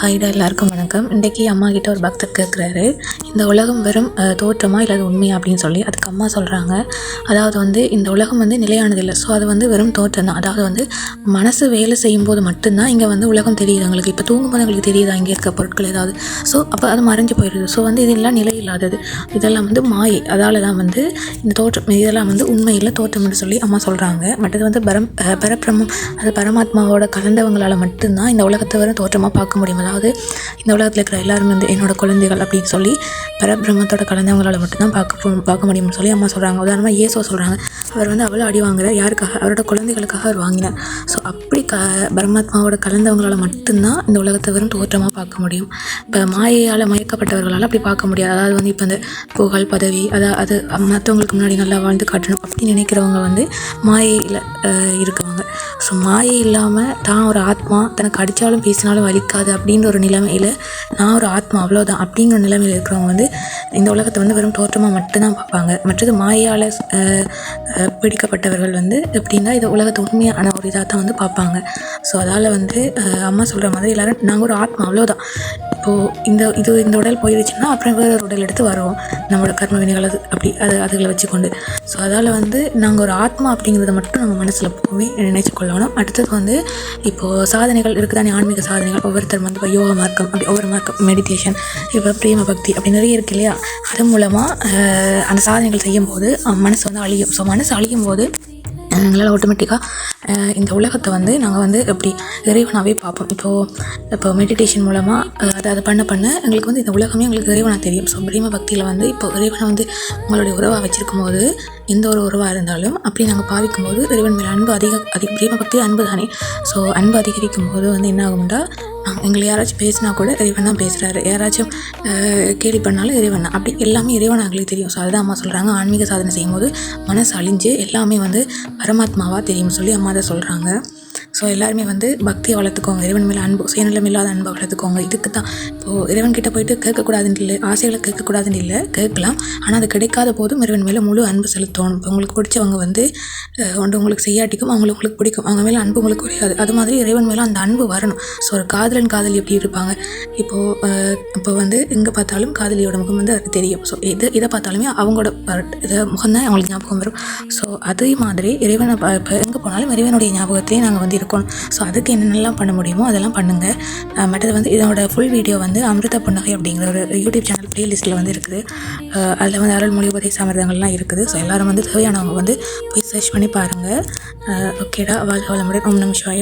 ஹாய்டா எல்லாருக்கும் வணக்கம். இன்றைக்கி அம்மா கிட்ட ஒரு பக்தர் கேட்குறாரு இந்த உலகம் வெறும் தோற்றமா இல்லை அது உண்மையா அப்படின்னு சொல்லி அதுக்கு அம்மா சொல்கிறாங்க அதாவது வந்து இந்த உலகம் வந்து நிலையானது இல்லை ஸோ அது வந்து வெறும் தோற்றம் தான். அதாவது வந்து மனசு வேலை செய்யும்போது மட்டும்தான் இங்கே வந்து உலகம் தெரியுது எங்களுக்கு. இப்போ தூங்கும்போது எங்களுக்கு தெரியுதா? இங்கே இருக்க பொருட்கள் ஏதாவது. ஸோ அப்போ அது மறைஞ்சு போயிடுது. ஸோ வந்து இதெல்லாம் நிலை இல்லாதது. இதெல்லாம் வந்து மாயை. அதால் தான் வந்து இந்த தோற்றம் இதெல்லாம் வந்து உண்மையில் தோற்றம்னு சொல்லி அம்மா சொல்கிறாங்க மற்றது வந்து பரம் பரபிரமம் அது பரமாத்மாவோட கலந்தவங்களால் மட்டும்தான் இந்த உலகத்தை வர தோற்றமாக பார்க்க முடியும். அதாவது இந்த உலகத்தில் இருக்கிற எல்லாரும் வந்து என்னோட குழந்தைகள் அப்படின்னு சொல்லி பரபிரமத்தோட கலந்தவங்களால் மட்டும்தான் பார்க்க பார்க்க முடியும்னு சொல்லி அம்மா சொல்கிறாங்க உதாரணமாக இயேசுவை சொல்கிறாங்க அவர் வந்து அவ்வளோ அடி வாங்குறார். யாருக்காக? அவரோட குழந்தைகளுக்காக அவர் வாங்கினார். ஸோ அப்படி க பரமாத்மாவோட கலந்தவங்களால் மட்டும்தான் இந்த உலகத்தை வெறும் தோற்றமாக பார்க்க முடியும். இப்போ மாயையால் மயக்கப்பட்டவர்களால் அப்படி பார்க்க முடியாது. அதாவது வந்து இப்போ இந்த புகழ் பதவி அதாவது அது மற்றவங்களுக்கு முன்னாடி நல்லா வாழ்ந்து காட்டணும் அப்படி நினைக்கிறவங்க வந்து மாயையில் இருக்கவங்க. ஸோ மாயை இல்லாமல் தான் ஒரு ஆத்மா தனக்கு அடித்தாலும் பேசினாலும் வலிக்காது அப்படின்ற ஒரு நிலைமையில் நான் ஒரு ஆத்மா அவ்வளோதான் அப்படிங்கிற நிலைமையில் இருக்கிறவங்க வந்து இந்த உலகத்தை வந்து வெறும் தோற்றமாக மட்டும்தான் பார்ப்பாங்க. மற்றது மாயால் பிடிக்கப்பட்டவர்கள் வந்து எப்படின்னா இது உலகத்தை உண்மையான ஒரு இதாக தான் வந்து பார்ப்பாங்க. ஸோ அதால் வந்து அம்மா சொல்கிற மாதிரி எல்லாரும் நாங்கள் ஒரு ஆத்மா அவ்வளோதான் இப்போது இந்த இது இந்த உடல் போயிடுச்சுன்னா அப்புறம் வேறு ஒரு உடல் எடுத்து வருவோம் நம்மளோட கர்ம வினைகள் அது அப்படி அது அதுகளை வச்சுக்கொண்டு. ஸோ அதால் வந்து நாங்கள் ஒரு ஆத்மா அப்படிங்கிறத மட்டும் நம்ம மனசில் எப்போவுமே நினைச்சு கொள்ளணும். அடுத்தது வந்து இப்போது சாதனைகள் இருக்குதானே? ஆன்மீக சாதனைகள். ஒவ்வொருத்தர் வந்து இப்போ யோகா மார்க்கம் அப்படி ஒவ்வொரு மார்க்கம் மெடிடேஷன் இப்போ பிரேம பக்தி அப்படி நிறைய இருக்கு இல்லையா? அது மூலமாக அந்த சாதனைகள் செய்யும்போது மனசு வந்து அழியும். ஸோ மனசு அழியும் போது எங்களால் ஆட்டோமேட்டிக்காக இந்த உலகத்தை வந்து நாங்கள் வந்து எப்படி இறைவனாகவே பார்ப்போம். இப்போது இப்போ மெடிடேஷன் மூலமாக அதை அதை பண்ண பண்ண எங்களுக்கு வந்து இந்த உலகமே எங்களுக்கு இறைவனாக தெரியும். ஸோ பிரேம பக்தியில் வந்து இப்போ இறைவனை வந்து உங்களுடைய உறவாக வச்சுருக்கும் போது எந்த ஒரு உறவாக இருந்தாலும் அப்படி நாங்கள் பாவிக்கும் போது இறைவன் மேலே அன்பு அதிக அதிக பிரேம பக்தி அன்பு தானே. ஸோ அன்பு அதிகரிக்கும் போது வந்து என்ன ஆகும்னா எங்களை யாராச்சும் பேசினா கூட இறைவன் தான் பேசுகிறாரு யாராச்சும் கேள்வி பண்ணாலும் இறைவன் தான். அப்படி எல்லாமே இறைவன் எங்களுக்கு தெரியும். ஸோ அதுதான் அம்மா சொல்கிறாங்க ஆன்மீக சாதனை செய்யும்போது மனசு அழிஞ்சு எல்லாமே வந்து பரமாத்மாவாக தெரியும்னு சொல்லி அம்மா அதை சொல்கிறாங்க ஸோ எல்லாருமே வந்து பக்தியை வளர்த்துக்கோங்க. இறைவன் மேலே அன்பு சுயநலம் இல்லாத அன்பை வளர்த்துக்கோங்க. இதுக்கு தான் இப்போது இறைவன் கிட்ட போயிட்டு கேட்கக்கூடாதுன்னு இல்லை ஆசைகளை கேட்கக்கூடாதுன்னு இல்லை கேட்கலாம். ஆனால் அது கிடைக்காத போதும் இறைவன் மேலே முழு அன்பு செலுத்தணும். இப்போ உங்களுக்கு பிடிச்சவங்க வந்து ஒன்று உங்களுக்கு செய்யாட்டிக்கும் அவங்களுக்கு உங்களுக்கு பிடிக்கும். அவங்க மேலே அன்பு உங்களுக்கு குறையாது அது மாதிரி இறைவன் மேலே அந்த அன்பு வரணும். ஸோ ஒரு காதலன் காதலி எப்படி இருப்பாங்க? இப்போது இப்போ வந்து எங்கே பார்த்தாலும் காதலியோட முகம் வந்து அது தெரியும். ஸோ இது இதை பார்த்தாலுமே அவங்களோட இதை முகம் தான் அவங்களுக்கு ஞாபகம் வரும். ஸோ அதே மாதிரி இறைவனை இப்போ எங்கே போனாலும் இறைவனுடைய ஞாபகத்திலே நாங்கள் வந்து இருக்கணும் ஸோ அதுக்கு என்னென்னலாம் பண்ண முடியுமோ அதெல்லாம் பண்ணுங்கள் மற்றது வந்து இதனோட ஃபுல் வீடியோ வந்து அமிர்த புன்னகை அப்படிங்கிற ஒரு யூடியூப் சேனல் ப்ளேலிஸ்ட்டில் வந்து இருக்குது. அதில் வந்து அருள்மொழி உபதேச அமிர்தங்கள்லாம் இருக்குது. ஸோ எல்லோரும் வந்து தேவையானவங்க வந்து போய் சர்ச் பண்ணி பாருங்கள் ஓகேடா வாழ்க வளமுடன். ஓம் நம சிவாய.